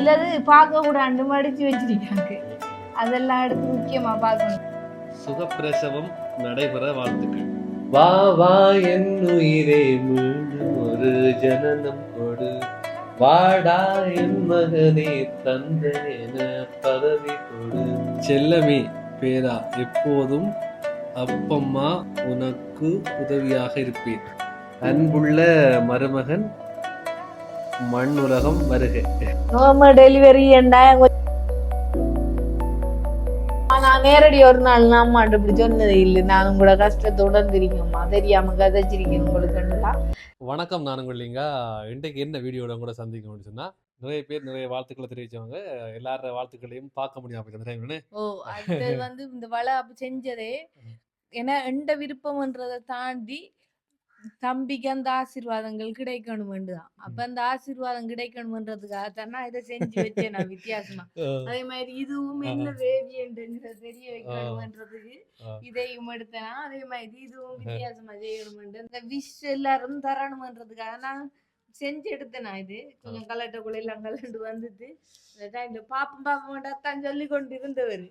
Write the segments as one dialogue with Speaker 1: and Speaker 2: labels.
Speaker 1: சிலது பார்க்க கூடாண்டு மடிச்சு வச்சிருக்காங்க. அதெல்லாம் எடுத்து முக்கியமா பார்க்கணும்.
Speaker 2: சுகப்பிரசவம் நடைபெற வாழ்த்துக்கள். வா வா என் உயிரே மீண்டும் ஒரு ஜனனம் கொடு. வாடா என் மகனே தந்தை என பதவி கொடு. செல்லமே பேரா எப்போதும் அப்பம்மா உனக்கு உதவியாக இருப்பேன். அன்புள்ள மருமகன் மண் உலகம் வருக
Speaker 1: நோம டெலிவரி நான் நேரடி ஒரு நாள் நான் அம்மாட்ட இப்படி சொன்னதே இல்லை. நானும் கூட கஷ்டத்தோட தெரியுங்கம்மா தெரியாம கதைச்சிருக்கேன் உங்களுக்கு
Speaker 2: வணக்கம் நான் உங்களிங்க இன்றைக்கு என்ன வீடியோட கூட சந்திக்க முடியும் சொன்னா நிறைய பேர் நிறைய வாழ்த்துக்களை தெரிவிச்சவங்க எல்லார வாழ்த்துக்களையும் பார்க்க முடியும் அப்படி
Speaker 1: ஓ அது வந்து இந்த வளர்ப்பு செஞ்சதே. ஏன்னா எந்த விருப்பம்ன்றதை தாண்டி தம்பிக்கு அந்த ஆசீர்வாதங்கள் கிடைக்கணுமெண்டுதான் அப்ப அந்த ஆசீர்வாதம் கிடைக்கணும்ன்றதுக்காக தான் நான் இதை செஞ்சு வச்சேன் நான் வித்தியாசமா. அதே மாதிரி இதுவும் என்ன வேதியன்றது தெரிய வைக்கணும்ன்றதுக்கு. இதையும் எடுத்தேனா அதே மாதிரி இதுவும் வித்தியாசமா செய்யணும்ன்ற இந்த விஷ் எல்லாரும் தரணும்ன்றதுக்காக நான் செஞ்சு எடுத்தேன் இது. கொஞ்சம் கலட்டக்குள்ள எல்லாம் கலண்டு வந்துட்டு அதான் இந்த பாப்பம் பாப்பம் தான் சொல்லி கொண்டு இருந்தவர்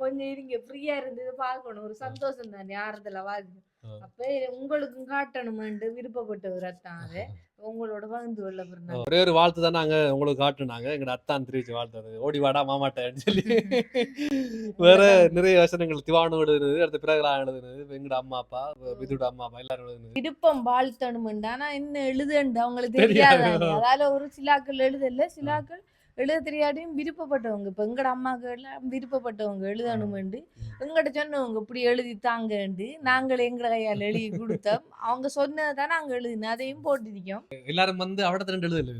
Speaker 1: கொஞ்சம் இருங்க ஃப்ரீயா இருந்தது பார்க்கணும். ஒரு சந்தோஷம் தானே ஆறுதல வாது
Speaker 2: ஆ.
Speaker 1: அப்ப உங்களுக்கும் காட்டணுமென்று விருப்பப்பட்டவர் அத்தான் அது உங்களோட பகிர்ந்து கொள்ள
Speaker 2: ஒரே ஒரு வாழ்த்து தான் நாங்க உங்களுக்கு காட்டுனாங்க. எங்கட அத்தான் தெரிவிச்ச வாழ்த்து ஓடி வாடா மாமாட்டேன்னு சொல்லி. வேற நிறைய வசனங்கள். திவானு எழுதுனது அடுத்த பிறகு எழுதுனது எங்கட அம்மா அப்பா விதுட அம்மா அப்பா எல்லாரும் எழுதுனது.
Speaker 1: விருப்பம் வாழ்த்தணுமெண்டு ஆனா என்ன எழுதுண்டு அவங்களுக்கு
Speaker 2: தெரியாது.
Speaker 1: அதால ஒரு சிலாக்கள் எழுதல. சிலாக்கள் எழுத தெரியாதையும் விருப்பப்பட்டவங்க. இப்ப எங்கட அம்மாக்கள் எல்லாம் விருப்பப்பட்டவங்க எழுதணுமெண்டு எங்கிட்ட சொன்னவங்க இப்படி எழுதி தாங்கண்டு நாங்கள் எங்கட கையால் எழுதி கொடுத்தோம். அவங்க சொன்னதை நாங்க எழுதினோம். அதையும் போட்டிருக்கோம்.
Speaker 2: எல்லாரும் வந்து அவடத்துல ரெண்டு எழுதல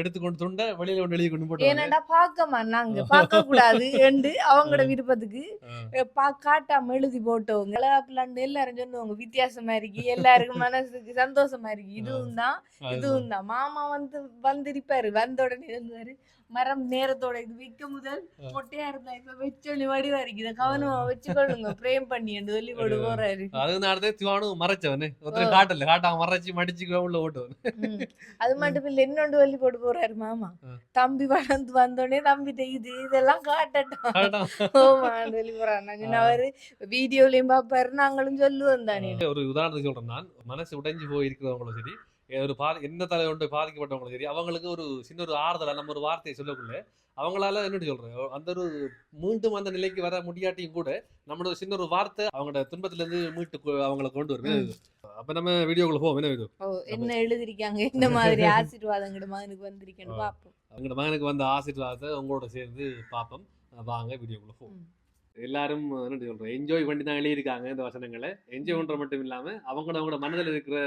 Speaker 2: எடுத்துக்கொண்டு துண்ட வெளியில கொண்டு எழுதி கொண்டு போட்டு
Speaker 1: ஏன்னாடா பார்க்கமா நாங்க? பார்க்க கூடாது என்று அவங்களோட விருப்பத்துக்கு பா காட்டாம எழுதி போட்டவங்க. பிள்ளாண்டு எல்லாரும் சொன்னவங்க வித்தியாசமா இருக்கு. எல்லாருக்கும் மனசுக்கு சந்தோஷமா இருக்கு. இதுவும் தான். இதுவும் தான். மாமா வந்து வந்திருப்பாரு. வந்த உடனே இருந்தாரு. மரம் நேரத்தோட இது விக்க முதல். மொட்டையா இருந்தா இப்ப வச்சொல்லி வடிவா இருக்கு இதை கவனமா வச்சுக்கொள்ளுங்க. பிரேம் பண்ணி சொல்லி போட்டு போறாரு.
Speaker 2: அதுக்கு அடுத்து திவானு மறைச்சவனு. ஒருத்தர் காட்டல. காட்டாம மறைச்சு மடிச்சு உள்ள ஓட்டுவன்.
Speaker 1: அது மட்டும் இல்ல இன்னொன்று வள்ளி போட்டு போறாரு மாமா. தம்பி வளர்ந்து வந்தோடனே தம்பி இது இதெல்லாம் காட்டட்டும். ஓமான்னு சொல்லி சொன்னேன், அவரு வீடியோலயும் பாப்பாரு நாங்களும் சொல்லுவோம் தானே.
Speaker 2: ஒரு உதாரணத்துக்கு சொல்றேன் நான். மனசு உடைஞ்சு போய் இருக்கிறவங்களும் சரி ஒரு பாதி என்ன தலை கொண்டு பாதிக்கப்பட்டவங்களும் சரி அவங்களுக்கு ஒரு சின்ன ஒரு ஆறுதலை நம்ம ஒரு வார்த்தையை சொல்லக்குள்ள அவங்களால என்னட்டு சொல்றேன். அந்த ஒரு மீண்டும் அந்த நிலைக்கு வர முடியாட்டியும் கூட நம்மளோட சின்ன ஒரு வார்த்தை அவங்களோட துன்பத்துல இருந்து மீட்டு அவங்கள கொண்டு வரும். அப்ப நம்ம வீடியோக்குள்ள போவோம். என்ன இது?
Speaker 1: ஓ என்ன எழுதிருக்காங்க? என்ன மாதிரி ஆசீர்வாதங்கட மகனுக்கு வந்திருக்கேன்னு
Speaker 2: ஆ.
Speaker 1: பாப்போம்.
Speaker 2: அவங்களோட மகனுக்கு வந்த ஆசீர்வாதத்தை உங்களோட சேர்ந்து பார்ப்போம் வாங்க வீடியோக்குள்ள போவோம். எல்லாரும் என்ன சொல்றேன். என்ஜாய் பண்ணி தான் எழுதியிருக்காங்க இந்த வசனங்களை. என்ஜாய் பண்ற மட்டும் இல்லாம அவங்க அவங்களோட மனதில் இருக்கிற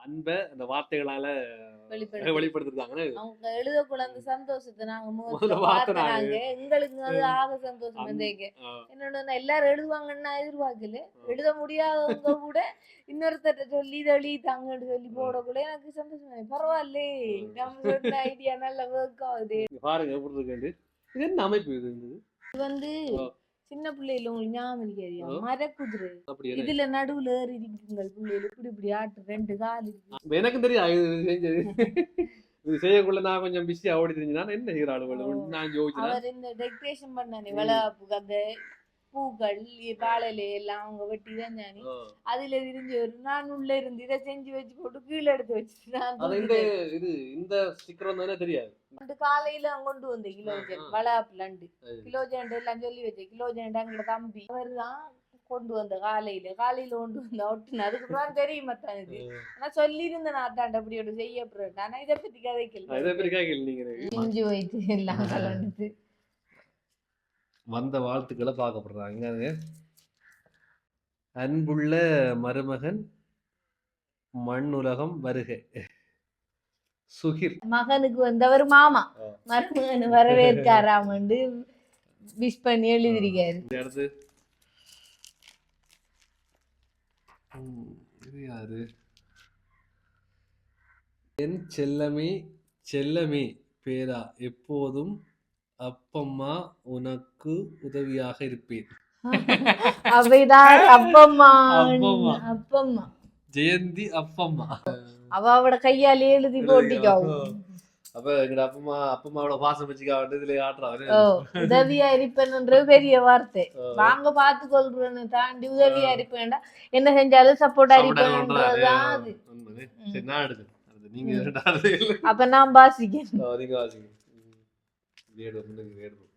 Speaker 2: அன்பை அந்த வார்த்தைகளால
Speaker 1: வெளிப்படுத்தி
Speaker 2: வெளிப்படுத்திருக்காங்கன்னு
Speaker 1: அவங்க எழுதக்குள்ள அந்த சந்தோஷத்தை நாங்க
Speaker 2: முதல்ல பார்த்தனாங்க.
Speaker 1: எங்களுக்கு அது ஆக சந்தோஷம் என்னோட எல்லாரும் எழுதுவாங்கன்னு எதிர்பார்க்கல. எழுத முடியாதவங்க கூட இன்னொருத்தட்ட சொல்லி இதை எழுதிட்டாங்கன்னு சொல்லி போடக்குள்ள எனக்கு சந்தோஷம் பரவாயில்லே நம்ம சொன்ன ஐடியா நல்ல ஒர்க் ஆகுது.
Speaker 2: பாருங்க எப்படி இருக்கு இது என்ன அமைப்பு இது?
Speaker 1: வந்து. சின்ன பிள்ளையில உங்களுக்கு ஞாபகம்
Speaker 2: ஆ.
Speaker 1: மரக்குதிரை? இதுல நடுவுல ஏறி இருக்குங்கள் பிள்ளைகள் இப்படி இப்படி ஆட்டு ரெண்டு கால்
Speaker 2: எனக்கும் தெரியும். இது செஞ்சது. இது செய்யக்குள்ள நான் கொஞ்சம் பிஸியா ஓடி தெரிஞ்சு நான் என்ன செய்யற ஆளுகள் நான் யோசிச்சேன்?
Speaker 1: அவர் இந்த டெக்கரேஷன் பண்ணானே வளப்பு அந்த பூக்கள் வாழலை எல்லாம் அவங்க வெட்டி தான் ஞானி அதுல இருந்து ஒரு நான் உள்ள இருந்து இதை செஞ்சு வச்சு போட்டு கீழே எடுத்து
Speaker 2: அது இந்த. இது இந்த ஸ்டிக்கர் வந்ததுன்னா தெரியாது.
Speaker 1: காலையில கொண்டு வந்தேன் கிலோஜன். வளாப்புலண்டு. கிலோஜன் எல்லாம் சொல்லி வச்சேன். கிலோஜன் எங்களோட தம்பி அவர் தான் கொண்டு வந்த காலையில. காலையில கொண்டு வந்த ஒட்டுன அதுக்கப்புறம் தெரியுமா தான் இது. ஆனா சொல்லியிருந்தேன் நான் அத்தாண்ட அப்படி ஒன்று செய்ய போறேன் ஆனா இதை பத்தி கதைக்கல
Speaker 2: இதை பற்றி நீங்க.
Speaker 1: இஞ்சி வைத்து எல்லாம் கலந்துட்டு
Speaker 2: வந்த வாழ்த்துக்களை பார்க்கப்படுறாங்க அன்புள்ள மருமகன் மண் உலகம் வருக. சுகிர்.
Speaker 1: மகனுக்கு வந்தவர் மாமா. மருமகன் வரவேற்காராமண்டு விஷ் பண்ணி
Speaker 2: ம், இது யாரு? என் செல்லமே செல்லமே பேரா எப்போதும் அப்பம்மா உனக்கு உதவியாக இருப்பேன்.
Speaker 1: அவைதான் அப்பம்மா.
Speaker 2: அப்பம்மா.
Speaker 1: அப்பம்மா.
Speaker 2: ஜெயந்தி அப்பம்மா.
Speaker 1: அவ அவட கையாலே எழுதி போட்டிக்கோ.
Speaker 2: அப்ப எங்க அப்பமா அப்பமாவோட பாசம் வச்சுக்கா வந்து இதுல ஆட்டுறாரு
Speaker 1: ஓ உதவியா இருப்பேன்ன்றது பெரிய வார்த்தை. வாங்க பார்த்து கொள்றேன்னு தாண்டி உதவியா இருப்பேன்டா. என்ன செஞ்சாலும் சப்போர்ட்டா இருப்பேன்றதுதான் அது.
Speaker 2: சரி நான் எடுக்கிறேன் அடுத்து நீங்க ரெண்டாவது.
Speaker 1: அப்ப நான் பாசிக்கேன்
Speaker 2: ஆ, நீங்க வாசிங்க. முன்னுக்கு.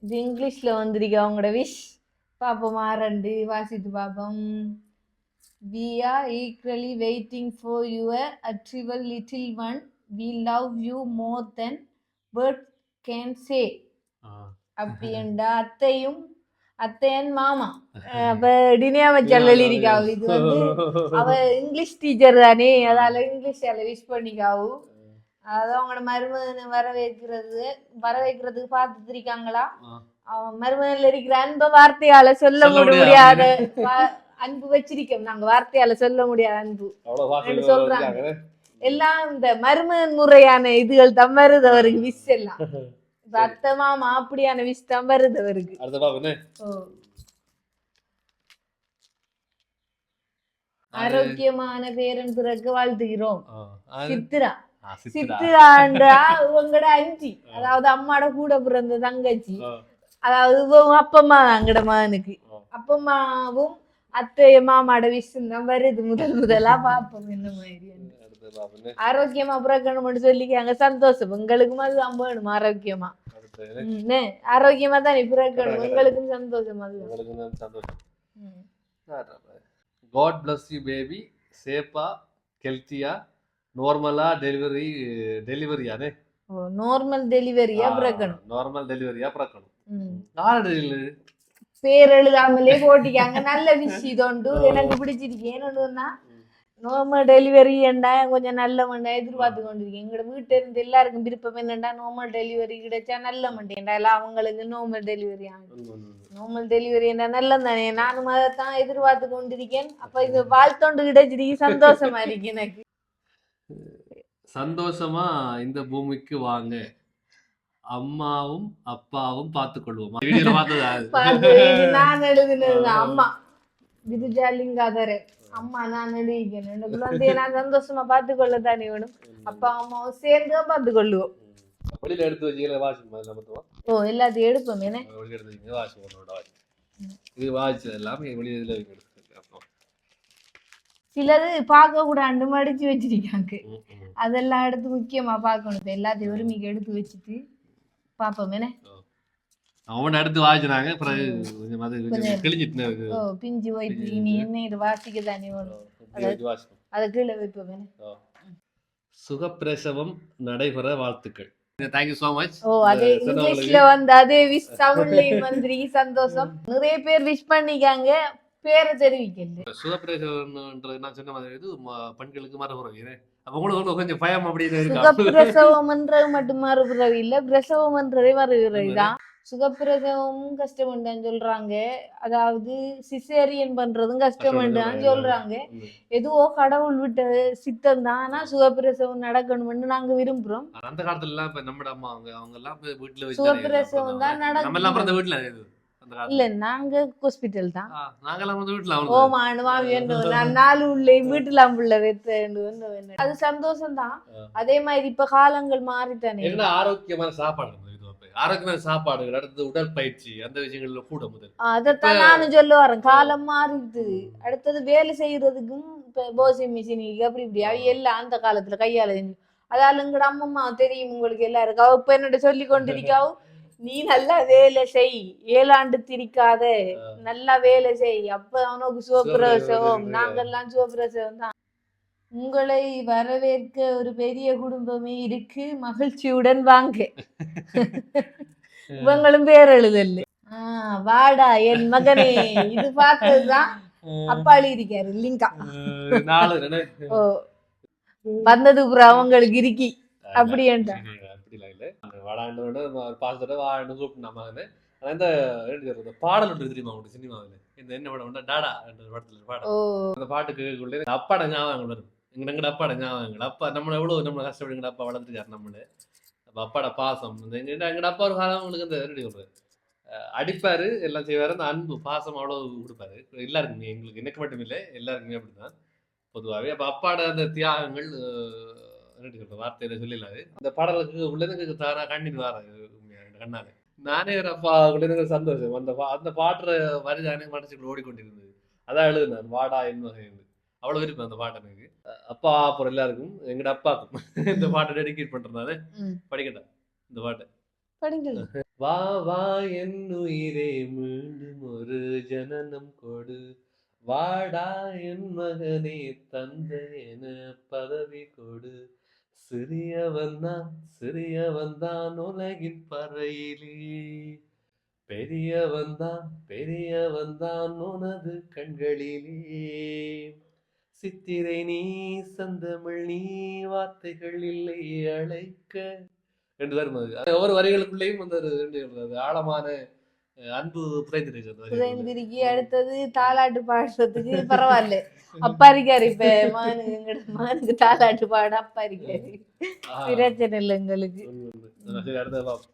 Speaker 1: இது இங்கிலீஷ்ல வந்திருக்கு அவங்களோட விஷ் பாப்போமா ரெண்டு வாசித்து பாப்போம். We are equally waiting for your arrival little one. We love you more than words can say.
Speaker 2: ஆ.
Speaker 1: அப்படின்டா அத்தையும் அத்தையன் மாமா. அப்ப டினியா வச்சால் எழுதிருக்காவு இது வந்து அவ இங்கிலீஷ் டீச்சர் தானே. அதால இங்கிலீஷ்ல விஷ் பண்ணிக்காவு. அதாவது அவங்களோட மருமகனை வர வைக்கிறது வர வைக்கிறதுக்கு பார்த்துட்டு இருக்காங்களா மருமகன்ல இருக்கிற அன்ப வார்த்தையால சொல்ல முடியாத. அன்பு வச்சிருக்கோம். நாங்க வார்த்தையால சொல்ல முடியாத அன்பு. சொல்றாங்க. எல்லாம் இந்த மருமகன் முறையான இதுகள் தான் வருது அவருக்கு விஷ் எல்லாம். அத்தை மாமா அப்படியான விஷ் தான் வருது அவருக்கு. ஆரோக்கியமான பேரன் பிறகு வாழ்த்துகிறோம். சித்ரா. சித்ராண்டா உங்களோட அஞ்சி அதாவது அம்மாட கூட பிறந்த தங்கச்சி. அதாவது அப்பம்மா அங்கட மகனுக்கு. அப்பம்மாவும் அத்தை மாமாட விஷயம் தான் வருது முதல் முதலா பாப்போம் என்ன மாதிரி ஆரோக்கியமா பிறக்கணும்னு சொல்லிக்காங்க சந்தோஷம் உங்களுக்கும் அதுதான் வேணும் ஆரோக்கியமா? ஆரோக்கியமா தானே பிறக்கணும் உங்களுக்கும் சந்தோஷம்
Speaker 2: சந்தோஷம். காட் பிளஸ் யூ பேபி சேஃபா ஹெல்த்தியா நார்மலா டெலிவரி டெலிவரியானே
Speaker 1: நார்மல் டெலிவரியா பிறக்கணும்.
Speaker 2: நார்மல் டெலிவரியா பிறக்கணும். டெலிவரி
Speaker 1: பேர் எழுதாமலே போட்டிக்காங்க. நல்ல விஷயம் இதோண்டு. எனக்கு பிடிச்சிருக்கு. ஏன்னா நார்மல் டெலிவரி ஏண்டா கொஞ்சம் நல்ல மண்டா எதிர்பார்த்து கொண்டிருக்கேன். எங்களோட வீட்டுல இருந்து எல்லாருக்கும் விருப்பம் என்னண்டா நார்மல் டெலிவரி கிடைச்சா நல்ல மண்டேண்டா எல்லாம் அவங்களுக்கு நார்மல் டெலிவரி ஆகும் நார்மல் டெலிவரி என்ன நல்லது தானே. நானும் அதைத்தான் எதிர்பார்த்து கொண்டிருக்கேன். அப்ப இது வாழ்த்தொண்டு கிடைச்சிருக்கு. சந்தோஷமா இருக்கு எனக்கு.
Speaker 2: சந்தோஷமா இந்த பூமிக்கு வாங்க. அம்மாவும் அப்பாவும் பார்த்துக் கொள்வோம்
Speaker 1: நான் எழுதினது அம்மா. விருஜாலிங்காதரே அம்மா நான் எழுதிக்கிறேன். குழந்தைய நான் சந்தோஷமா பார்த்து கொள்ள தானே வேணும்? அப்பா அம்மாவும் சேர்ந்து பார்த்து கொள்ளுவோம்
Speaker 2: வெளியில எடுத்து வச்சுக்கல மொத்தமா?
Speaker 1: ஓ எல்லாத்தையும் எடுப்போம் என்ன?
Speaker 2: வெளியில எடுத்து வச்சுங்க வாசி உன்னோட வாசி இது வாசிச்சது எல்லாமே வெளியில எடுத்து
Speaker 1: சிலது பார்க்க கூட அண்டு மடிச்சு வச்சிருக்காங்க. அதெல்லாம் எடுத்து முக்கியமா பார்க்கணும். இப்ப எல்லாத்தையும் ஒருமிக்கு எடுத்து வச்சுட்டு பாப்போம் என்ன?
Speaker 2: அவன் அடுத்து வாசினாங்க. பிறகு கொஞ்சம் அது கிழிஞ்சிட்டு.
Speaker 1: ஓ பிஞ்சு போயிட்டு நீ என்ன இது வாசிக்க தானே
Speaker 2: வாசிப்போம்.
Speaker 1: அதை கீழே வைப்போம். என்ன?
Speaker 2: சுகப்பிரசவம் நடைபெற வாழ்த்துக்கள். தேங்க்யூ ஸோ மச்
Speaker 1: ஓ அதே இங்கிலீஷ்ல வந்து அதே விஷ் தமிழ்லயும் வந்துருக்கு. சந்தோஷம். நிறைய பேர் விஷ் பண்ணிக்காங்க. பேரை தெரிவிக்கல.
Speaker 2: சுகப்பிரசவம்ன்றது நான் சொன்ன மாதிரி இது பெண்களுக்கு மரபுறவு அப்ப உங்களுக்கு கொஞ்சம் பயம் அப்படின்னு
Speaker 1: சுகப்பிரசவம்ன்றது மட்டும் மறுபிறவி இல்ல பிரசவம்ன்றதே மறுபிறவி. தான் சுகப்பிரசவமும் கஷ்டம்தான் சொல்றாங்க. அதாவது சிசேரியன் பண்றதும் கஷ்டம்தான் சொல்றாங்க. எதுவோ கடவுள் விட்ட சித்தம் தான். ஆனா சுகப்பிரசவம் நடக்கணும்னு நாங்க விரும்புறோம்.
Speaker 2: அந்த காலத்துல எல்லாம் இப்ப நம்மட அம்மா அவங்க அவங்க எல்லாம் வீட்டுல
Speaker 1: சுகப்பிரசவம் தான்
Speaker 2: நம்ம எல்லாம் பிறந்த
Speaker 1: நடக்கும்
Speaker 2: வீட்டுல
Speaker 1: இல்ல நாங்க ஹாஸ்பிட்டல் தான்.
Speaker 2: ஆ, நாங்கெல்லாம் வந்து வீட்டுல அவங்க
Speaker 1: ஓமா அனுமாவி நான் நாலு உள்ளே வீட்டுல புள்ள வெத்த அது சந்தோஷம் தான். அதே மாதிரி இப்ப காலங்கள் மாறித்தானே
Speaker 2: என்ன ஆரோக்கியமான சாப்பாடு. ஆரோக்கியமான சாப்பாடுகள் அடுத்து உடற்பயிற்சி அந்த விஷயங்கள்ல கூட முதல்.
Speaker 1: அதைத்தான் நானும் சொல்ல வரேன். காலம் மாறிடுது. அடுத்தது வேலை செய்யறதுக்கும் இப்ப போசிங் மிஷின் அப்படி இப்படி அவை எல்லாம் அந்த காலத்துல கையால செஞ்சு அதால எங்கட அம்மம்மா தெரியும் உங்களுக்கு எல்லாருக்கும். அவ இப்ப என்னோட சொல்லி கொண்டிருக்காவும் நீ நல்லா வேலை செய். ஏழாண்டு திரிக்காத. நல்லா வேலை செய். அப்ப அவனுக்கு
Speaker 2: சுகப்பிரசவம்.
Speaker 1: நாங்கெல்லாம் சுவப்பிரசவம் தான். உங்களை வரவேற்க ஒரு பெரிய குடும்பமே இருக்கு. மகிழ்ச்சியுடன் வாங்க. இவங்களும் பேர் எழுதல். ஆஹ் வாடா என் மகனே. இது பார்த்ததுதான் அப்பாளி இருக்காரு லிங்கா? ஓ. வந்தது அவங்களுக்கு இருக்கி அப்படின்ட்டா
Speaker 2: வாடாண்டோட பாசத்தோட வாடாண்டு கூப்பிட்டு நம்ம ஆனா இந்த சொல்றது பாடல் ஒன்று தெரியுமா உங்களுக்கு சினிமாவில்? இந்த என்ன படம் வந்து டாடா என்ற படத்துல பாடல்.
Speaker 1: ஓ.
Speaker 2: அந்த பாட்டு கேட்கக்குள்ளே அப்பாட ஞாபகங்கள் வரும். எங்க எங்கட அப்பாட ஞாபகங்கள். அப்பா நம்மள எவ்வளவு நம்ம கஷ்டப்பட்டு எங்கட அப்பா வளர்த்துருக்காரு நம்மள. அப்ப அப்பாட பாசம் இந்த எங்க எங்கட அப்பா ஒரு காலம் உங்களுக்கு இந்த எப்படி சொல்றது? அஹ் அடிப்பாரு எல்லாம் செய்வாரு அந்த அன்பு பாசம் அவ்வளவு கொடுப்பாரு. எல்லாருக்குமே எங்களுக்கு எனக்கு மட்டும் இல்லை எல்லாருக்குமே அப்படிதான் பொதுவாகவே அப்ப அப்பாட அந்த தியாகங்கள் என்னடி சொல்ற? வார்த்தையில சொல்லிடலாது இந்த பாடலுக்கு உள்ளதுக்கு தாரா கண்ணீர் வார? கண்ணால. நானே ஒரு அப்பா உள்ளதுக்கு சந்தோஷம். அந்த அந்த பாட்டுற வரிதானே மனசுக்குள்ள ஓடிக்கொண்டிருந்தது. அதான் எழுது நான். வாடா என் மகன் அவ்வளவு விருப்பம் அந்த பாட்டு எனக்கு. அப்பா அப்புறம் எல்லாருக்கும் எங்கட அப்பாக்கும். இந்த பாட்டை டெடிகேட் பண்றதுனால. படிக்கட்டா? இந்த பாட்டை. வா வா என் உயிரே மீண்டும் ஒரு ஜனனம் கொடு. வாடா என் மகனே தந்தை என பதவி கொடு. சிறியவன் தான் சிறியவன் தான் உலகின் பறையிலே. பெரியவன் தான் பெரியவன் தான் உனது கண்களிலே. சித்திரை நீ சந்தமிழ் நீ வார்த்தைகள் இல்லை அழைக்க. ரெண்டு வரும் ஒவ்வொரு வரிகளுக்குள்ளேயும் வந்து ரெண்டு ஆழமான அன்பு புதைந்திருக்கு
Speaker 1: அடுத்தது தாலாட்டு பாடுறதுக்கு பரவாயில்ல. அப்பா இருக்காரு இப்ப. மகனு எங்கட மகனுக்கு தாலாட்டு பாட அப்பா இருக்காரு. பிரச்சனை இல்லை எங்களுக்கு.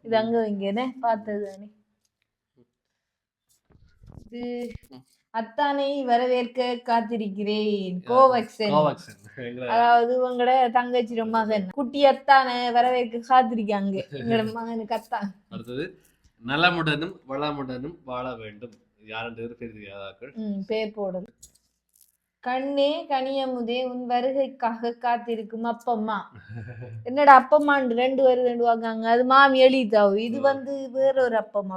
Speaker 1: இது அங்க வைங்கனே பார்த்தது தானே. இது அத்தானை வரவேற்க காத்திருக்கிறேன். கோவக்சன். அதாவது உங்களோட தங்கச்சியோட மகன். குட்டி அத்தானை வரவேற்க காத்திருக்காங்க. எங்களோட மகனுக்கு அத்தான்.
Speaker 2: நலமுடனும் வளமுடனும் வாழ வேண்டும். பேர்
Speaker 1: பேர் போடணும். கண்ணே கனியமுதே உன் வருகைக்காக காத்திருக்கும் அப்பம்மா. என்னடா அப்பம்மாண்டு ரெண்டு வருது வாங்காங்க. அது மாமி எழுதித்தாவு இது வந்து வேற ஒரு அப்பம்மா?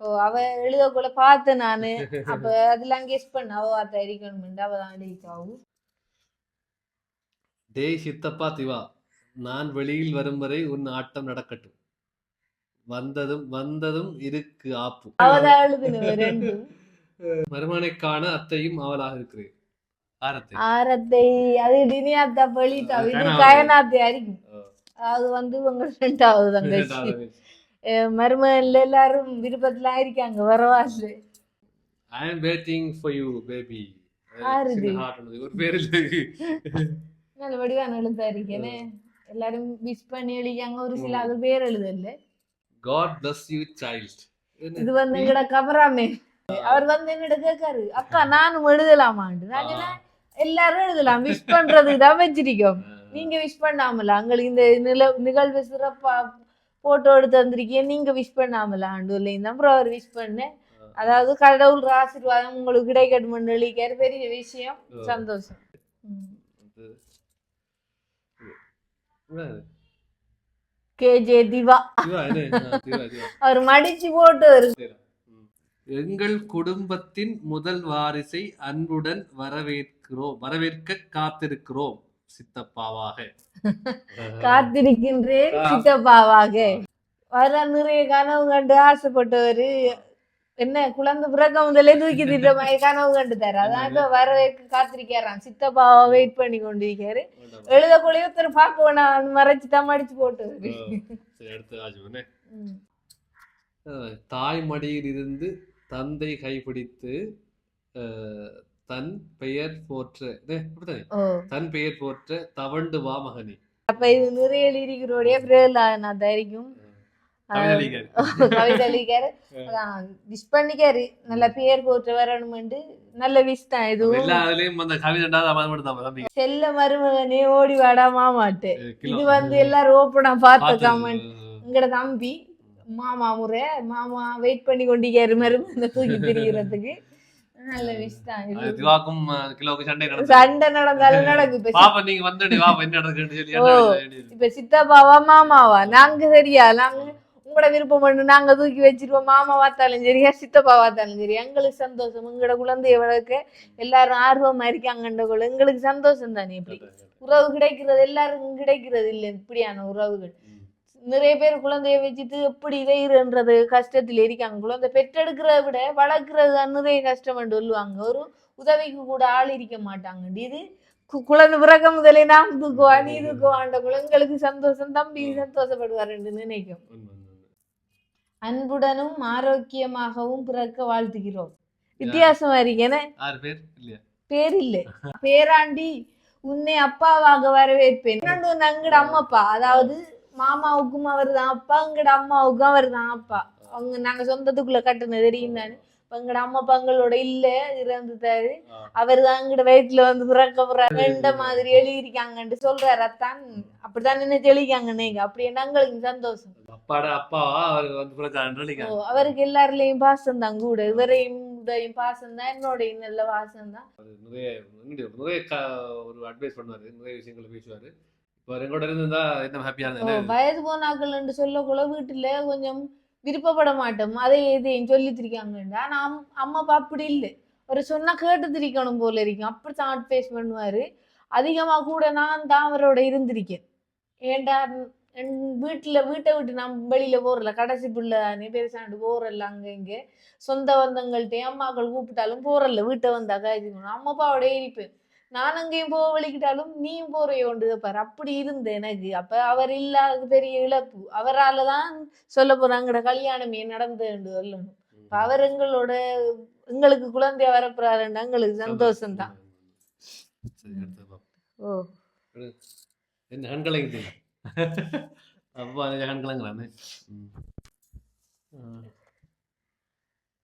Speaker 1: ஓ அவ எழுதக்குள்ள பார்த்தேன் நானு. அப்ப அதெல்லாம் கெஸ் பண்ண. அவ வார்த்தை அடிக்கணும் அவ தான் எழுதித்தாவு
Speaker 2: டேய் சித்தப்பா திவா நான் வெளியில் வரும் வரை உன் ஆட்டம் நடக்கட்டும். வந்ததும் வந்ததும் இருக்கு ஆப்பு.
Speaker 1: அவதான் எழுதுனவ ரெண்டும்.
Speaker 2: மருமனை காண அத்தையும் அவளாக இருக்கிறேன். ஆரத்தை.
Speaker 1: அது டினியாத்தா பழித்தாவு இது
Speaker 2: கயனாத்தை. ஓ.
Speaker 1: அது வந்து உங்க ரெண்டாவது தங்கச்சி. மருமகன்ல எல்லாரும் விருப்பத்துல இருக்காங்க வரவாசு.
Speaker 2: I am waiting for you baby
Speaker 1: ஆறுது.
Speaker 2: ஒரு பேர் இல்லை.
Speaker 1: நல்ல வடிவான எழுதா இருக்கேனே. எல்லாரும் விஷ் பண்ணி எழுதிக்காங்க. ஒரு சில அது பேர் எழுதல.
Speaker 2: காட் bless யூ சைல்ட்
Speaker 1: இது வந்து எங்கட கபராமே. அவர் வந்து என்னோட கேட்காரு அக்கா நானும் எழுதலாமாண்டு நான் எல்லாரும் எழுதலாம் விஷ் பண்றதுக்கு தான் வச்சிருக்கோம். நீங்க விஷ் பண்ணாமல? உங்களுக்கு இந்த நில நிகழ்வு சிறப்பா போட்டோ எடுத்து வந்திருக்கீங்க நீங்க விஷ் பண்ணாமலாண்டு இல்லைங்க அப்புறம் அவர் விஷ் பண்ணேன் அதாவது கடவுள் ஆசீர்வாதம் உங்களுக்கு கிடைக்கட்டும் எழுதிக்காரு பெரிய விஷயம். சந்தோஷம். ம். கே ஜே திவா அவர் மடிச்சு போட்டு
Speaker 2: எங்கள் குடும்பத்தின் முதல் வாரிசை அன்புடன் வரவேற்கிறோம் வரவேற்க காத்திருக்கிறோம் சித்தப்பாவாக.
Speaker 1: காத்திருக்கின்றேன். சித்தப்பாவாக. வர நிறைய கனவு கண்டு ஆசைப்பட்டவரு. என்ன குழந்தை பிறக்க முதலே தூக்கி திட்ட மாதிரி கனவு கண்டு தர அதான் இப்ப வரவேற்க காத்திருக்காராம் சித்தப்பாவை வெயிட் பண்ணி கொண்டிருக்காரு எழுதக்கூடிய ஒருத்தர் பார்க்க வேணாம் மறைச்சு தான் மடிச்சு போட்டு.
Speaker 2: தாய் மடியில் இருந்து தந்தை கைப்பிடித்து தன் பெயர் போற்ற தன் பெயர் போற்ற தவண்டு வா மகனே.
Speaker 1: அப்ப இது நிறைய எழுதிக்கிறோடைய பிரேலான தரிக்கும். எழுதிக்காரு விஷ் பண்ணிக்காரு நல்ல பேர் போட்டு வரணும்னு நல்ல விஷ் தான் இதுவும் செல்ல மருமகனே ஓடி வாடா மாமாட்டு. இது வந்து எல்லாரும் ஓப்பனா பார்த்த கமெண்ட் எங்கட தம்பி மாமா முறை மாமா வெயிட் பண்ணி கொண்டிருக்காரு மருமகனை தூக்கி திரிகிறதுக்கு நல்ல விஷ் தான்
Speaker 2: திவாக்கும் சண்டை
Speaker 1: சண்டை நடந்தாலும் நடக்கும் இப்ப
Speaker 2: பாப்பா நீங்க வந்துடு பாப்பா என்ன நடக்குன்னு சொல்லி என்ன
Speaker 1: ஓ.
Speaker 2: எழுதி-
Speaker 1: இப்ப சித்தப்பாவா மாமாவா நாங்க சரியா நாங்க உங்களோட விருப்பம் பண்ணு நாங்க தூக்கி வச்சிருவோம். மாமா பார்த்தாலும் சரியா சித்தப்பா பார்த்தாலும் சரி எங்களுக்கு சந்தோஷம். உங்களோட குழந்தைய வளர்க்க எல்லாரும் ஆர்வமா இருக்காங்கன்ற கூட எங்களுக்கு சந்தோஷம் தானே இப்படி? உறவு கிடைக்கிறது எல்லாருக்கும் கிடைக்கிறது இல்ல இப்படியான உறவுகள். நிறைய பேர் குழந்தைய வச்சுட்டு எப்படி இதைன்றது கஷ்டத்துல இருக்காங்க. குழந்தை பெற்றெடுக்கிறத விட வளர்க்கறது தான் நிறைய கஷ்டம் சொல்லுவாங்க. ஒரு உதவிக்கு கூட ஆள் இருக்க மாட்டாங்க. இது குழந்தை பிறக்க முதலே நாம் தூக்குவா நீ தூக்குவாண்ட குழந்தைங்களுக்கு சந்தோஷம் தம்பி சந்தோஷப்படுவாருன்னு நினைக்கும். அன்புடனும் ஆரோக்கியமாகவும் பிறக்க வாழ்த்துகிறோம். வித்தியாசமா இருக்கேனே
Speaker 2: பேர்?
Speaker 1: இல்லை பேராண்டி உன்னை அப்பாவாக வரவேற்பேன். நங்கட அம்மாப்பா. அதாவது மாமாவுக்கும் அவர் தான் அப்பா எங்கட அம்மாவுக்கும் அவர் தான் அப்பா. அவங்க நாங்க சொந்தத்துக்குள்ள கட்டுனது. தெரியும்? தானே எங்கட அம்மா பங்களோட இல்ல இறந்துட்டாரு. அவர் தான் எங்கட வயிற்றுல வந்து பிறக்க போறாரு. இந்த மாதிரி எழுதிருக்காங்கன்னு சொல்றாரு அத்தான். அப்படித்தான் நினைச்சு எழுதிக்காங்க நீங்க. அப்படி என்ன எங்களுக்கு சந்தோஷம்? அவருக்கு எல்லாருலயும் பாசம் தான் கூட. இவரையும் இவரையும் பாசம் தான் என்னோடையும் நல்ல பாசம் தான்
Speaker 2: நிறைய ஒரு அட்வைஸ் பண்ணுவாரு. நிறைய விஷயங்களை பேசுவாரு. இப்போ எங்களோட இருந்தா என்ன ஹாப்பியா
Speaker 1: வயது போனாக்கள் சொல்லக்குள்ள வீட்டுல கொஞ்சம் விருப்பப்பட மாட்டோம் அதை எதையும் சொல்லி திரிக்காங்க நான் அம்- அம்மா அப்பா அப்படி இல்லை. ஒரு சொன்னால் கேட்டு திரிக்கணும் போல இருக்கும். அப்படித்தான் ஃபேஸ் பண்ணுவார். அதிகமாக கூட நான் தான் அவரோட இருந்திருக்கேன். ஏண்டா என் வீட்டில் வீட்டை விட்டு நான் வெளியில் போகிறல கடைசி பிள்ளை தானே பெருசாண்டு அங்கே இங்கே. சொந்த பந்தங்கள்ட்ட அம்மாக்கள் கூப்பிட்டாலும் போகிறல வீட்டை வந்தாக்கா காய்ச்சிக்கணும் அம்மா அப்பாவோட இருப்பேன். நான் அங்கேயும் போக வலிக்கிட்டாலும் நீயும் போறையோண்டு பாரு. அப்படி இருந்தேன் எனக்கு. அப்ப அவர் இல்லாதது பெரிய இழப்பு. அவரால தான் சொல்ல போறாங்கட கல்யாணமே நடந்தேன்னு சொல்லணும். அவர் எங்களோட எங்களுக்கு குழந்தைய வரப்போறாருன்னா எங்களுக்கு சந்தோஷம். தான். ஓ.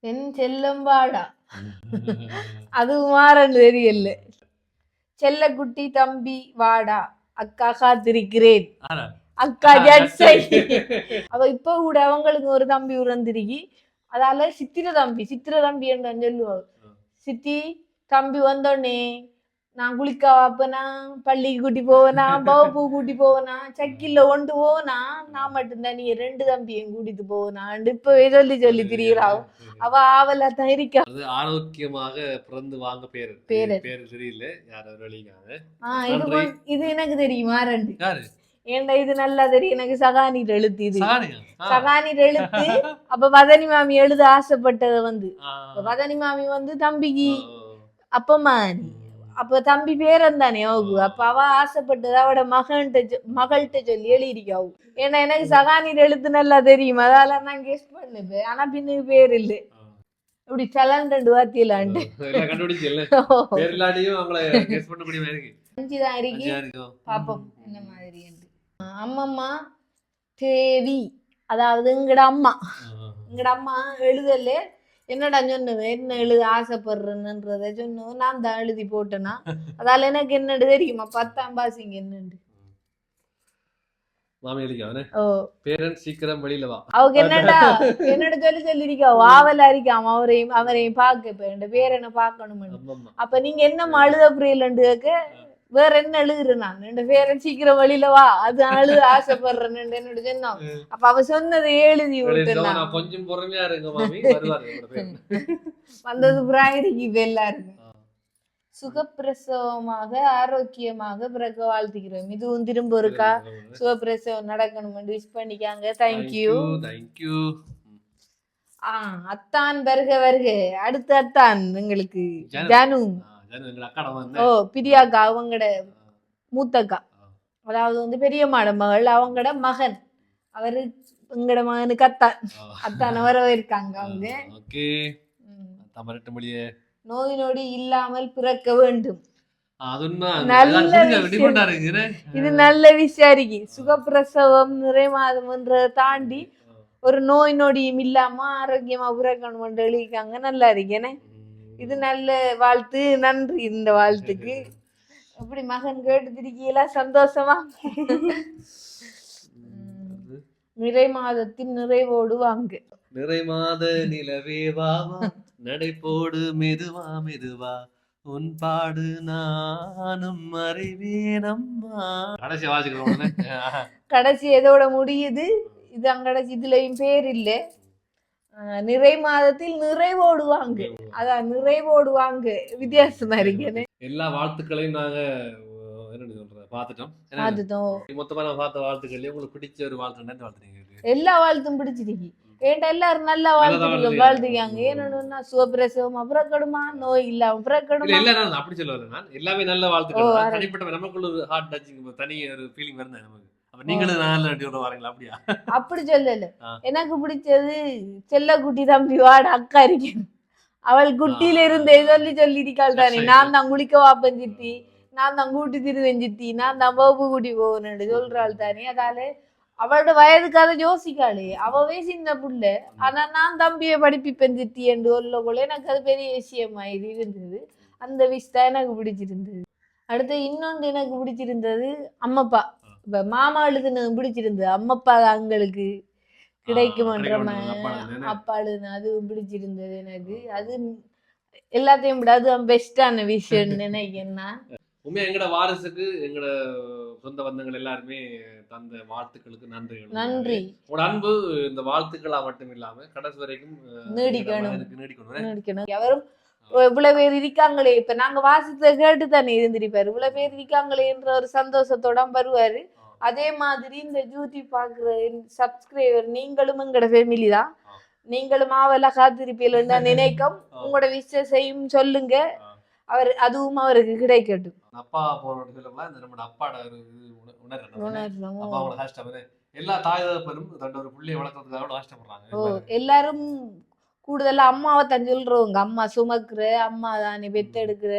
Speaker 1: என் செல்லம்பாடா அது மாறன்னு தெரியல. செல்லக்குட்டி தம்பி வாடா. அக்கா காத்திருக்கிறேன். அக்கா ஜட்ஸை அவ இப்ப கூட அவங்களுக்கு ஒரு தம்பி உறந்திருக்கி. அதால சித்திர தம்பி சித்திர தம்பி என்று சொல்லுவாங்க சித்தி தம்பி வந்தோடனே நான் குளிக்க வாப்பனா பள்ளிக்கு கூட்டி போவனா பவப்பூ கூட்டி போவனா சக்கில கொண்டு போவனா நான் மட்டும்தான் நீ ரெண்டு தம்பியும் கூட்டிட்டு போவனான்னு இப்பவே சொல்லி சொல்லி திரிகிறாள் அவ ஆவலா தான் இருக்கா
Speaker 2: ஆரோக்கியமாக பிறந்து வாங்க பேரு.
Speaker 1: பேரு.
Speaker 2: பேரு சரியில்லை. யார்
Speaker 1: ஆஹ் இது இது எனக்கு தெரியுமா ரெண்டு? ஏன்டா இது நல்லா தெரியும். எனக்கு சகானிட்டு எழுத்து இது. சகானிட்டு எழுத்து. அப்ப வதனி மாமி எழுத ஆசைப்பட்டத வந்து. வதனி மாமி வந்து தம்பிக்கு. அப்பமா நீ அப்ப தம்பி பேரன் தானே அவகு அப்ப அவ ஆசைப்பட்டது அவட மகன்கிட்ட மகள்கிட்ட சொல்லி எழுதிருக்காவு. ஏன்னா எனக்கு சகானிட்டு எழுத்து நல்லா தெரியும். அதால நான் கெஸ் பண்ணுவேன். ஆனா பின்னுக்கு பேர் இல்ல. இப்படி வாத்தியலாண்டு
Speaker 2: பண்ண முடியுமா இருக்கு?
Speaker 1: அஞ்சுதான் இருக்கு. பாப்போம் என்ன மாதிரி அம்மம்மா தேவி. அதாவது எங்கட அம்மா. எங்கட அம்மா எழுதல. என்னடா சொன்னுவேன் என்ன எழுத ஆசைப்படுறேன்னுன்றத சொன்னோம் நான் தான் எழுதி போட்டேனா? அதால எனக்கு என்னடு தெரியுமா? பத்தாம் பாசிங்க என்னண்டு
Speaker 2: சீக்கிரம் வெளியில வா.
Speaker 1: அவங்க என்னடா? என்னோட சொல்லி சொல்லிருக்கா? ஆவலா இருக்காம அவரையும் அவரையும் பார்க்க இப்ப என் பேர் என்ன பார்க்கணும்
Speaker 2: அம்மம்மா
Speaker 1: அப்ப நீங்க என்ன அழுத புரியலண்டு கேக்க? வேற என்ன எழுதுறேன் நான்? என் பேரன் சீக்கிரம் வெளியில வா. அது அழுத ஆசைப்படுறேன்னு என்னோட சொன்னோம் அப்ப அவ சொன்னதை எழுதி விட்டுனா
Speaker 2: கொஞ்சம் பொறுமையா இருங்க
Speaker 1: வந்தது பிராயடிக்கு இப்ப எல்லாருக்கும்
Speaker 2: ஆ.
Speaker 1: சுகப்பிரசவமாக ஆரோக்கியமாக பிறக்க வாழ்த்துக்கிறோம் இதுவும் திரும்ப இருக்கா சுகப்பிரசவம் நடக்கணும் விஷ் பண்ணிக்காங்க. தேங்க்யூ
Speaker 2: தேங்க்யூ
Speaker 1: ஆ அத்தான் வருக வருக. அடுத்த அத்தான் எங்களுக்கு
Speaker 2: ஜானு.
Speaker 1: ஓ பிரியாக்கா அவங்கட மூத்தக்கா. அதாவது வந்து பெரிய மாட மகள் அவங்கட மகன். அவரு எங்கட மகனுக்கு அத்தான் அத்தான வரவேற்காங்க அவங்க. நோய் நொடி இல்லாமல் பிறக்க வேண்டும்.
Speaker 2: உண்மை
Speaker 1: நல்ல விஷயம். இது விசாரிக்கு சுகப்பிரசவம் நிறை மாதம்ன்றதை தாண்டி ஒரு நோய் நொடியும் இல்லாம ஆரோக்கியமா பிறக்கணும் எழுதிக்காங்க நல்லா இருக்கேனே இது நல்ல வாழ்த்து நன்றி இந்த வாழ்த்துக்கு. எப்படி மகன் கேட்டு திருக்கீங்களா சந்தோஷமா? நிறை மாதத்தின் நிறைவோடு வாங்க.
Speaker 2: நிறை மாத நிலவே வா வா, நடை போடு மெதுவா மெதுவா உன் பாடு நானும் அறிவேனம்மா கடைசி வாசிக்கிறோம்
Speaker 1: கடைசி எதோட முடியுது? இது அங்கடைசி இதுலயும் பேர் இல்ல. நிறை மாதத்தில் நிறைவோடு. வாங்க அதான் நிறைவோடு. வாங்க வித்தியாசமா இருக்கேனே.
Speaker 2: எல்லா வாழ்த்துக்களையும் நாங்க
Speaker 1: அதுதான்
Speaker 2: மொத்தமா நான் பார்த்த வாழ்த்துக்கள்லயே உங்களுக்கு பிடிச்ச ஒரு வாழ்த்து வாழ்த்துறீங்க
Speaker 1: எல்லா வாழ்த்தும் பிடிச்சிருக்கு ஏன்டா எல்லாரும் நல்லா
Speaker 2: வாழ்த்துங்க.
Speaker 1: வாழ்த்துக்காங்க ஏன்னா சுகப்பிரசவம் அப்புறக்கடுமா நோய் இல்லாம
Speaker 2: இல்ல
Speaker 1: அப்புறக்கடுமா
Speaker 2: இல்ல நான் அப்படி சொல்ல வரல நான் எல்லாமே நல்ல வாழ்த்துக்கள். தனிப்பட்ட நமக்குள்ள ஒரு ஹார்ட் டச்சிங் தனி ஒரு ஃபீலிங் வருது நமக்கு. நீங்களும் நல்ல சொல்ல வரீங்களா? அப்படியா?
Speaker 1: அப்படி சொல்லல. எனக்கு பிடிச்சது செல்லக்குட்டி தம்பி வாட அக்கா இருக்கேன் அவள் குட்டியில இருந்தே சொல்லி சொல்லி இருக்காள் தானே. நான் தான் குளிக்க வாப்பன் சித்தி. நான் தான் கூட்டி திருவேன் சித்தி. நான் தான் வகுப்பு கூட்டி போவேன் சொல்றாள் தானே அதால அவளோட வயதுக்கு அதை யோசிக்காளே. அவவே சின்ன புள்ள. ஆனா நான் தம்பியை படிப்பிப்பேன் திட்டி என்று சொல்லக்குள்ள எனக்கு அது பெரிய விஷயமா இது இருந்தது. அந்த விஷ் தான் எனக்கு பிடிச்சிருந்தது. அடுத்து இன்னொன்று எனக்கு பிடிச்சிருந்தது அம்மப்பா இப்ப மாமா எழுதுனது பிடிச்சிருந்தது அம்மப்பா அங்களுக்கு கிடைக்குமன்ற அப்பா எழுதுன அதுவும் பிடிச்சிருந்தது எனக்கு. அது எல்லாத்தையும் விட அது பெஸ்டான விஷயம் நினைக்கிறேன் நான்.
Speaker 2: உண்மையா எங்கட வாரிசுக்கு எங்கட சொந்த பந்தங்கள் எல்லாருமே தந்த வாழ்த்துக்களுக்கு நன்றி.
Speaker 1: நன்றி.
Speaker 2: உங்களோட அன்பு இந்த வாழ்த்துக்களா மட்டும் இல்லாம கடைசி வரைக்கும்
Speaker 1: நீடிக்கணும்.
Speaker 2: நீடிக்கணும்
Speaker 1: எவரும் இவ்வளவு பேர் இருக்காங்களே இப்ப நாங்க வாசித்த கேட்டு தானே இருந்திருப்பாரு. இவ்வளவு பேர் இருக்காங்களேன்ற ஒரு சந்தோஷத்தோட வருவாரு. அதே மாதிரி இந்த ஜூட்டி பாக்குற சப்ஸ்கிரைபர் நீங்களும் எங்கட ஃபேமிலி தான். நீங்களும் ஆவலா காத்திருப்பீர்கள் நான் நினைக்கும். உங்களோட விஷயம் சொல்லுங்க. அவர் அதுவும் அவருக்கு கிடைக்கட்டும்
Speaker 2: அப்பா போறோட சொல்லலாம் இந்த அப்பாட ஒரு
Speaker 1: உணர்றோம்.
Speaker 2: அப்பா கஷ்டம் எல்லா தாய் தகப்பனும் தன்னோட பிள்ளையை வளர்க்கறதுக்காக கஷ்டப்படுறாங்க
Speaker 1: ஓ
Speaker 2: எல்லாரும்.
Speaker 1: எல்லாரும் கூடுதலா அம்மாவை தான் சொல்றவங்க அம்மா சுமக்குற அம்மா தானே பெத்தெடுக்கிற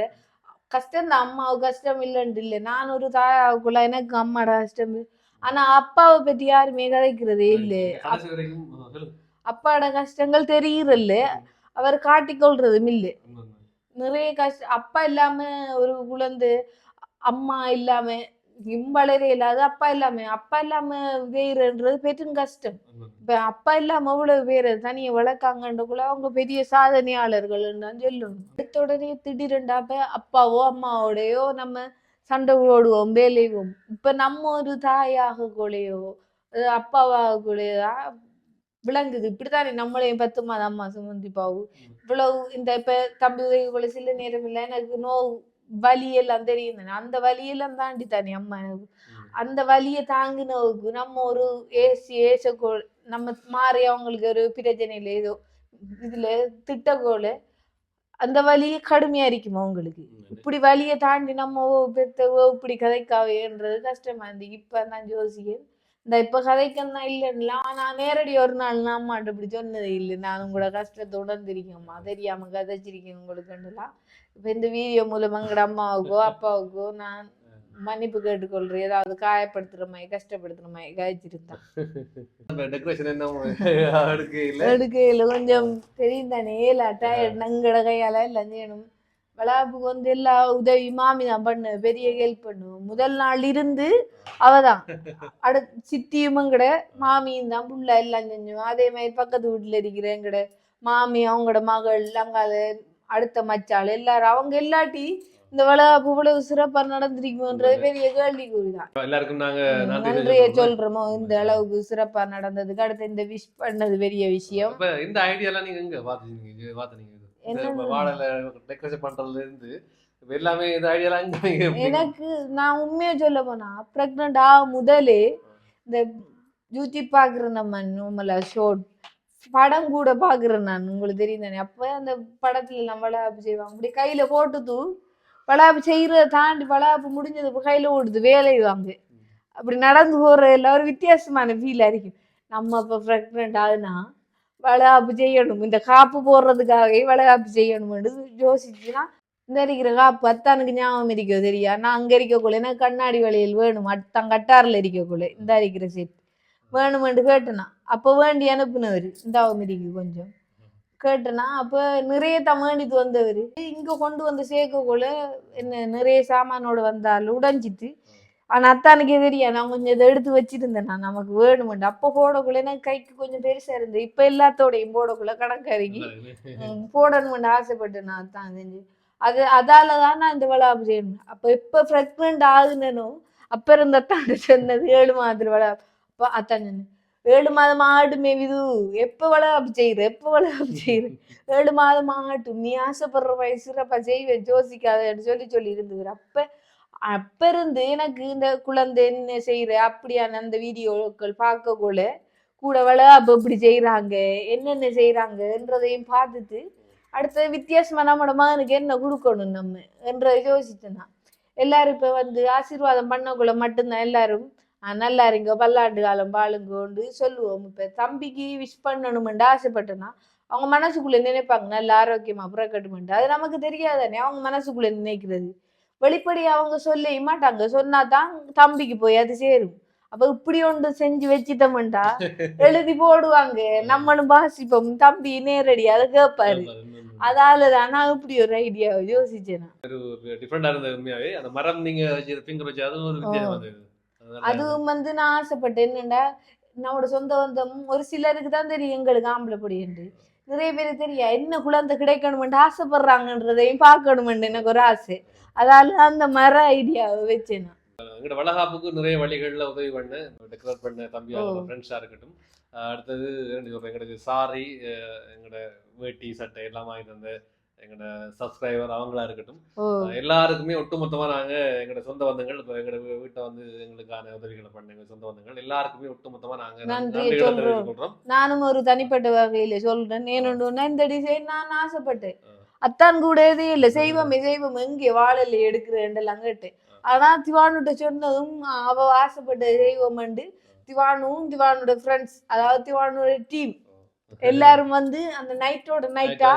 Speaker 1: கஷ்டம் தான் அம்மாவுக்கு கஷ்டம் இல்லைன்னு இல்லை நான் ஒரு தாயாவுக்குள்ள எனக்கு அம்மாட கஷ்டம். ஆனா அப்பாவை பத்தி யாருமே கதைக்கிறதே இல்லை. அப்பாட கஷ்டங்கள் தெரியுறல்ல. அவர் காட்டிக்கொள்றதும் இல்லை. நிறைய கஷ்டம் அப்பா இல்லாம ஒரு குழந்தை அம்மா இல்லாம இம்பளரே இல்லாத அப்பா இல்லாம அப்பா இல்லாம வேறுன்றது பெரும் கஷ்டம். இப்ப அப்பா இல்லாம அவ்வளவு பேர் தனியை வளர்க்காங்கன்றக்குள்ள அவங்க பெரிய சாதனையாளர்கள் தான் சொல்லணும். அடுத்த உடனே திடீரெண்டாப்ப அப்பாவோ அம்மாவோடையோ நம்ம சண்டை போடுவோம் வேலைவோம். இப்ப நம்ம ஒரு தாயாக கூடயோ அப்பாவாக கூடயோ விளங்குது. இப்படித்தானே நம்மளையும் பத்து மாதம் அம்மா சுமந்தி பாவு இவ்வளவு இந்த இப்ப தம்பி உதவி சில நேரம் இல்லை எனக்கு நோவு வலி எல்லாம் தெரியும். அந்த வலியெல்லாம் தாண்டி தானே அம்மா. அந்த வலியை தாங்கினவுக்கு நம்ம ஒரு ஏசி ஏசக்கோ நம்ம மாறி அவங்களுக்கு ஒரு பிரச்சனையில் ஏதோ இதுல திட்டக்கோல அந்த வலியை கடுமையா இருக்குமா அவங்களுக்கு. இப்படி வலியை தாண்டி நம்ம ஓ பெத்தவோ இப்படி கதைக்காவேன்றது கஷ்டமா இருந்து இப்ப நான் யோசிக்கிறேன் இந்த இப்ப கதைக்கந்தான் இல்லைன்னா நான் நேரடி ஒரு நாள் நான் அம்மாட்ட இப்படி சொன்னதே இல்லை. நான் உங்களோட கஷ்டத்தை உணர்ந்திருக்கேம்மா. தெரியாம கதைச்சிருக்கேன் உங்களுக்குலாம் இப்ப இந்த வீடியோ மூலமா எங்கட அம்மாவுக்கோ அப்பாவுக்கோ நான் மன்னிப்பு கேட்டுக்கொள்றேன். ஏதாவது காயப்படுத்துற மாதிரி கஷ்டப்படுத்துற மாதிரி காய்ச்சிருந்தேன் எடுக்கையில கொஞ்சம் தெரியும் தானே ஏலா டயர்ட் நங்கட கையால எல்லாம் செய்யணும். வளாப்புக்கு வந்து எல்லா உதவி மாமி தான் பண்ணு பெரிய ஹெல்ப் பண்ணும் முதல் நாள் இருந்து அவதான். அடுத்து சித்தியும் எங்கட மாமியும் தான் புள்ள எல்லாம் செஞ்சோம். அதே மாதிரி பக்கத்து வீட்டுல இருக்கிற எங்கட மாமி அவங்களோட மகள் அங்கால அடுத்த மச்சாள் எல்லாரும். அவங்க இல்லாட்டி இந்த வளகாப்பு இவ்வளவு சிறப்பா நடந்திருக்குமோன்றது பெரிய கேள்விக்குறிதான்.
Speaker 2: எல்லாருக்கும் நாங்க நன்றி
Speaker 1: நன்றிய. சொல்றோமோ? இந்த அளவுக்கு சிறப்பா நடந்ததுக்கு. அடுத்து இந்த விஷ் பண்ணது பெரிய விஷயம்.
Speaker 2: இந்த ஐடியாலாம் நீங்க எங்க? பாத்துனீங்க டெக்கரேஷன் பண்றதுல இருந்து எல்லாமே ஐடியாலாம் எப்படி-
Speaker 1: எனக்கு நான் உண்மையா சொல்ல போனா பிரெக்னென்ட் ஆக முதலே இந்த யூடியூப் பாக்குறேன் நம்ம நம்மள ஷோட் படம் கூட பாக்குறேன் நான் உங்களுக்கு தெரியும் தானே அப்ப அந்த படத்துல எல்லாம் வளாப்பு செய்வாங்க. அப்படி கையில போட்டுது வளாப்பு செய்யறத தாண்டி வளாப்பு முடிஞ்சது கையில ஓடுது வேலைவாங்க அப்படி நடந்து போற எல்லாம் ஒரு வித்தியாசமான ஃபீல் இருக்கும். நம்ம இப்ப பிரெக்னென்ட் ஆகுனா வளகாப்பு செய்யணும் இந்த காப்பு போடுறதுக்காகவே வளகாப்பு செய்யணும்னு யோசிச்சுன்னா இந்த இருக்கிற காப்பு அத்தானுக்கு ஞாபகம் இருக்கோ தெரியா நான் அங்க இருக்கக்குள்ள எனக்கு கண்ணாடி வளையல் வேணும் அத்தான் கட்டாரில் இருக்கக்குள்ள இந்த இருக்கிற செட் வேணுமென்று கேட்டனா அப்போ வேண்டி அனுப்புனவர் இந்தாவும் இருக்கு கொஞ்சம் கேட்டனா அப்போ நிறைய தான் வேண்டிட்டு வந்தவர் இங்க கொண்டு வந்து சேர்க்கக்குள்ள என்ன நிறைய சாமானோட வந்தால் உடைஞ்சிட்டு ஆனா அத்தானுக்கு தெரியா நான் கொஞ்சம் இதை எடுத்து வச்சிருந்தேன் நான். நமக்கு வேணுமெண்டு. அப்போ போடக்குள்ள எனக்கு கைக்கு கொஞ்சம் பெருசா இருந்தது. இப்ப எல்லாத்தோடையும் போடக்குள்ள கணக்கறிக்கி ம், போடணும்னு ஆசைப்பட்டு நான் அத்தான் செஞ்சு அது அதால தான் நான் இந்த விழா செய்யணும் அப்ப இப்ப பிரெக்னென்ட் ஆகுனனோ அப்ப இருந்த அத்தான் சொன்னது ஏழு மாதத்துல வளாப்பு அப்ப அத்தான் சொன்னேன் ஏழு மாதம் ஆடுமே விது. எப்ப வளகாப்பு செய்யற எப்ப வளகாப்பு செய்யற ஏழு மாதம் ஆகட்டும் நீ ஆசைப்படுற வயசுல சிறப்பா செய்வேன். ஜோசிக்காதன்னு சொல்லி சொல்லி இருந்துக்கிற. அப்ப அப்ப இருந்து எனக்கு இந்த குழந்தை என்ன செய்யற? அப்படியான அந்த வீடியோக்கள் பார்க்கக்குள்ள கூட அப்ப இப்படி செய்யறாங்க என்னென்ன செய்யறாங்கன்றதையும் பார்த்துட்டு அடுத்த வித்தியாசமா நம்மளோட மகனுக்கு என்ன கொடுக்கணும் நம்ம? என்ற யோசிச்சேன் எல்லாரும் இப்ப வந்து ஆசீர்வாதம் பண்ணக்குள்ள மட்டும்தான் எல்லாரும் நல்லா இருங்க பல்லாண்டு காலம் பாழுங்கோண்டு சொல்லுவோம். இப்ப தம்பிக்கு விஷ் பண்ணணுமெண்டு ஆசைப்பட்டேன்னா அவங்க மனசுக்குள்ள நினைப்பாங்க நல்ல ஆரோக்கியமா புறக்கட்டுமெண்டு அது நமக்கு தெரியாதானே அவங்க மனசுக்குள்ள நினைக்கிறது. வெளிப்படையா அவங்க சொல்ல மாட்டாங்க. சொன்னா தான் தம்பிக்கு போய் அது சேரும். அப்ப இப்படி ஒன்று செஞ்சு வச்சிட்டோம்டா. எழுதி போடுவாங்க. நம்மளும் வாசிப்போம். தம்பி நேரடி அதை கேட்பாரு அதால நான் இப்படி ஒரு ஐடியா யோசிச்சேன்.
Speaker 2: டிஃப்ரெண்டா இருந்தது உண்மையாவே. அந்த மரம் நீங்க வச்சு ஃபிங்கர் வச்சு அதுவும் ஒரு வித்தியாசம்
Speaker 1: அதுவும் வந்து நான் ஆசைப்பட்டேன். என்னடா நம்மளோட சொந்த பந்தம் ஒரு சிலருக்கு தான் தெரியும். எங்களுக்கு ஆம்பளை பொடியன்று நிறைய பேருக்கு தெரியா என்ன குழந்தை கிடைக்கணுமென்று ஆசைப்படுறாங்கன்றதையும் பார்க்கணுமென்று எனக்கு ஒரு ஆசை. அதால அந்த மர ஐடியாவை வச்சேன் நான்.
Speaker 2: எங்களோட வளகாப்புக்கு நிறைய வழிகள்ல உதவி பண்ண டெக்கரேட் பண்ண தம்பியா
Speaker 1: ஓ.
Speaker 2: ஃப்ரெண்ட்ஸா இருக்கட்டும் அடுத்தது என்ன சொல்றேன் எங்களுக்கு சாரி எங்களோட வேட்டி சட்டை எல்லாம் வாங்கி தந்த எங்களோட சப்ஸ்கிரைபர் அவங்களா இருக்கட்டும் எல்லாருக்குமே ஒட்டுமொத்தமா நாங்க எங்களோட சொந்த பந்தங்கள் இப்போ எங்களோட வீட்டை வந்து எங்களுக்கான உதவிகளை பண்ண எங்க சொந்த பந்தங்கள் எல்லாருக்குமே ஒட்டுமொத்தமா நாங்க
Speaker 1: நன்றியை
Speaker 2: நன்றிகளை
Speaker 1: சொல்றோம். நானும் ஒரு தனிப்பட்ட வகையில சொல்றேன் ஏனொன்று இந்த டிசைன் நான் ஆசைப்பட்டேன். அத்தான் கூட எதே இல்லை செய்வோமே செய்வோம் எங்கே வாழல எடுக்கிறேன்டெல்லாம் கேட்டேன் ஆனா திவானுட்ட சொன்னதும் அவ ஆசைப்பட்ட செய்வோம்ண்டு திவானும் திவானோட ஃப்ரெண்ட்ஸ் அதாவது திவானோட டீம் எல்லாரும் வந்து அந்த நைட்டோட நைட்டா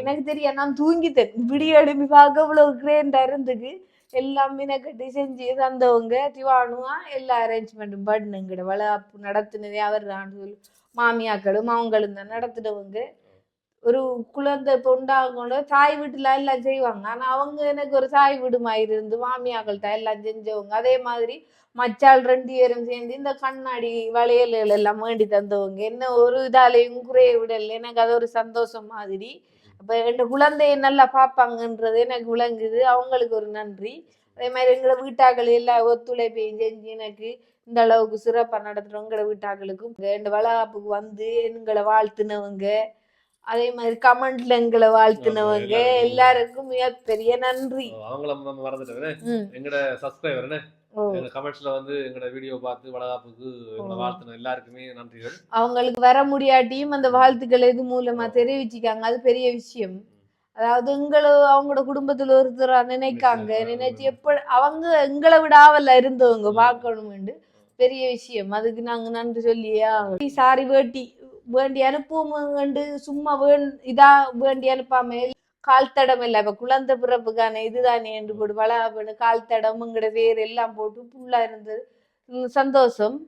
Speaker 1: எனக்கு தெரியும் நான் தூங்கிட்டேன். விடிய எழுப்பி பார்க்க இவ்வளவு கிரேண்டா இருந்துக்கு எல்லாம் மினக்கட்டி செஞ்சு தந்தவங்க திவானுவா எல்லா அரேஞ்ச்மெண்ட்டும் பண்ணுங்கிற வளர்ப்பு நடத்துனதே அவர் தான் சொல்லு. மாமியாக்களும் அவங்களும் தான் நடத்துனவங்க. ஒரு குழந்தை இப்போ தாய் வீட்டுல எல்லாம் செய்வாங்க. ஆனா அவங்க எனக்கு ஒரு தாய் வீடு மாதிரி இருந்து மாமியாக்கள்கிட்ட எல்லாம் செஞ்சவங்க அதே மாதிரி மச்சாள் ரெண்டு பேரும் சேர்ந்து இந்த கண்ணாடி வளையல்கள் எல்லாம் வேண்டி தந்தவங்க என்ன ஒரு இதாலையும் குறைய விடல. எனக்கு அது ஒரு சந்தோஷம் மாதிரி. அப்போ என் குழந்தைய நல்லா பார்ப்பாங்கன்றது எனக்கு விளங்குது. அவங்களுக்கு ஒரு நன்றி. அதே மாதிரி எங்களை வீட்டாக்கள் எல்லா ஒத்துழைப்பையும் செஞ்சு எனக்கு இந்த அளவுக்கு சிறப்பாக நடத்துகிறோம் எங்களோட வீட்டாக்களுக்கும் எங்கள் வளகாப்புக்கு வந்து எங்களை வாழ்த்துனவங்க. அதே மாதிரி கமெண்ட்ல எங்களை வாழ்த்துனவங்க
Speaker 2: எல்லாருக்கும்.
Speaker 1: மிகப்பெரிய நன்றி.
Speaker 2: அவங்கள நம்ம மறந்துட்டேன். எங்களோட சப்ஸ்கிரைபர் கமெண்ட்ஸ்ல வந்து எங்களோட வீடியோ பார்த்து வளகாப்புக்கு. வாழ்த்தின எல்லாருக்குமே நன்றிகள்.
Speaker 1: அவங்களுக்கு வர முடியாட்டியும் அந்த வாழ்த்துக்கள் இது மூலமா தெரிவிச்சுக்காங்க. அது பெரிய விஷயம். அதாவது எங்களை அவங்களோட குடும்பத்துல ஒருத்தரா நினைக்காங்க. நினைச்சு எப்ப அவங்க எங்களை விடாவல்ல இருந்தவங்க. பார்க்கணும்னு பெரிய விஷயம். அதுக்கு நாங்க நன்றி சொல்லியா சாரி வேட்டி. வேண்டி அனுப்புவோம்ண்டு சும்மா வேண் இதா வேண்டி அனுப்பாம கால் தடம் இல்லை இப்போ குழந்தை பிறப்புக்கான இதுதானே என்று போட்டு வளகாப்புன்னு கால் தடம் வேர் எல்லாம் போட்டு புல்லா இருந்தது. சந்தோஷம்.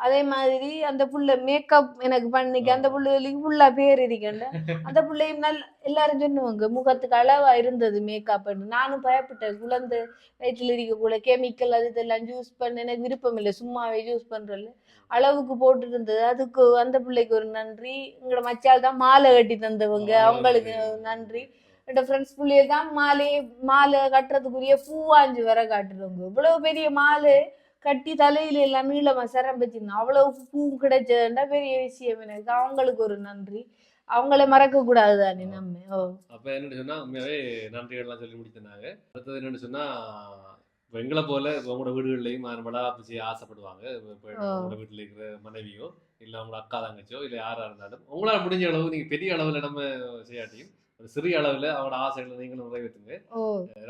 Speaker 1: அதே மாதிரி அந்த புள்ள மேக்கப் எனக்கு பண்ணிக்க அந்த புள்ளைகளுக்கு புள்ளா பேர் இருக்கேன்ல அந்த பிள்ளையும் நல்ல எல்லாரும் சொன்னுவாங்க முகத்துக்கு அளவா இருந்தது மேக்கப் நானும் பயப்பட்டேன் குழந்தை வயிற்றுல இருக்கக்கூட கெமிக்கல் அது இதெல்லாம் ஜூஸ் பண்ண எனக்கு விருப்பம் இல்லை சும்மாவே ஜூஸ் பண்றல அளவுக்கு போட்டு இருந்தது அதுக்கு அந்த பிள்ளைக்கு ஒரு நன்றி. எங்களோட மச்சால் தான் மாலை கட்டி தந்தவங்க. அவங்களுக்கு நன்றி. என்னோட ஃப்ரெண்ட்ஸ் பிள்ளைய தான் மாலை மாலை கட்டுறதுக்குரிய பூவாஞ்சு வர காட்டுறவங்க. இவ்வளவு பெரிய மாலை கட்டி தலையில எல்லாம் நீளமா சரம் வச்சிருந்தோம் அவ்வளவு பூ கிடைச்சதுண்டா பெரிய விஷயம் எனக்கு. அவங்களுக்கு ஒரு நன்றி. அவங்கள மறக்க கூடாது தானே நம்ம.
Speaker 2: அப்ப என்னன்னு சொன்னா உண்மையாவே நன்றிகள் எல்லாம் சொல்லி முடித்தனாங்க அடுத்தது என்னன்னு சொன்னா எங்களை போல உங்களோட வீடுகள்லயும் வளகாப்பு செய்ய ஆசைப்படுவாங்க. உங்களோட வீட்டுல இருக்கிற மனைவியோ இல்ல உங்களோட அக்கா தங்கச்சியோ இல்ல யாரா இருந்தாலும் உங்களால முடிஞ்ச அளவு நீங்க பெரிய அளவுல நம்ம செய்யாட்டியும் ஒரு சிறிய அளவுல அவங்களோட ஆசைகளை நீங்களும் நிறைவேற்றுங்க.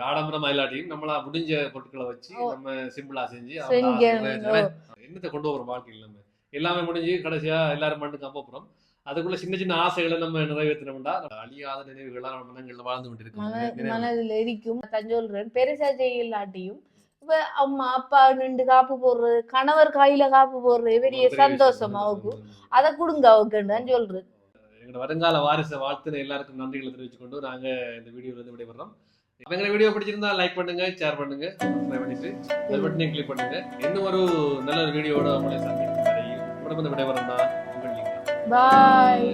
Speaker 2: ஆடம்பரமா இல்லாட்டியும் நம்மளா முடிஞ்ச பொருட்களை வச்சு. நம்ம சிம்பிளா செஞ்சு. என்னத்தை கொண்டு வர வாழ்க்கையில் நம்ம? எல்லாமே முடிஞ்சு கடைசியா எல்லாரும் மண்ணுக்கு போறோம் அதுக்குள்ள சின்ன சின்ன ஆசைகளை நம்ம நிறைவேற்றினோம்னா அழியாத நினைவுகளா நம்ம மனங்கள்ல வாழ்ந்து கொண்டு
Speaker 1: மன
Speaker 2: இருக்கோம்
Speaker 1: மனதுல இருக்கும் தான் சொல்றேன் பெருசா செய்யலாட்டியும் இப்ப அம்மா அப்பா நின்று காப்பு போடுறது கணவர் கையில காப்பு போடுறது பெரிய சந்தோஷம் அவக்கு அதை கொடுங்க அவக்குன்னு தான் சொல்றேன்
Speaker 2: எங்களோட வருங்கால வாரிசை வாழ்த்துன எல்லாருக்கும் நன்றிகளை தெரிவித்துக் கொண்டு நாங்க இந்த வீடியோல இருந்து விடைபெறோம் எங்க வீடியோ பிடிச்சிருந்தா லைக் பண்ணுங்க ஷேர் பண்ணுங்க சப்ஸ்கிரைப் பண்ணிட்டு பெல் பட்டனையும் கிளிக் பண்ணுங்க இன்னும் ஒரு நல்ல ஒரு வீடியோட உங்களை சந்திக்கும் வரை உடம்பு உங்கள் லிங்கா.
Speaker 1: பாய்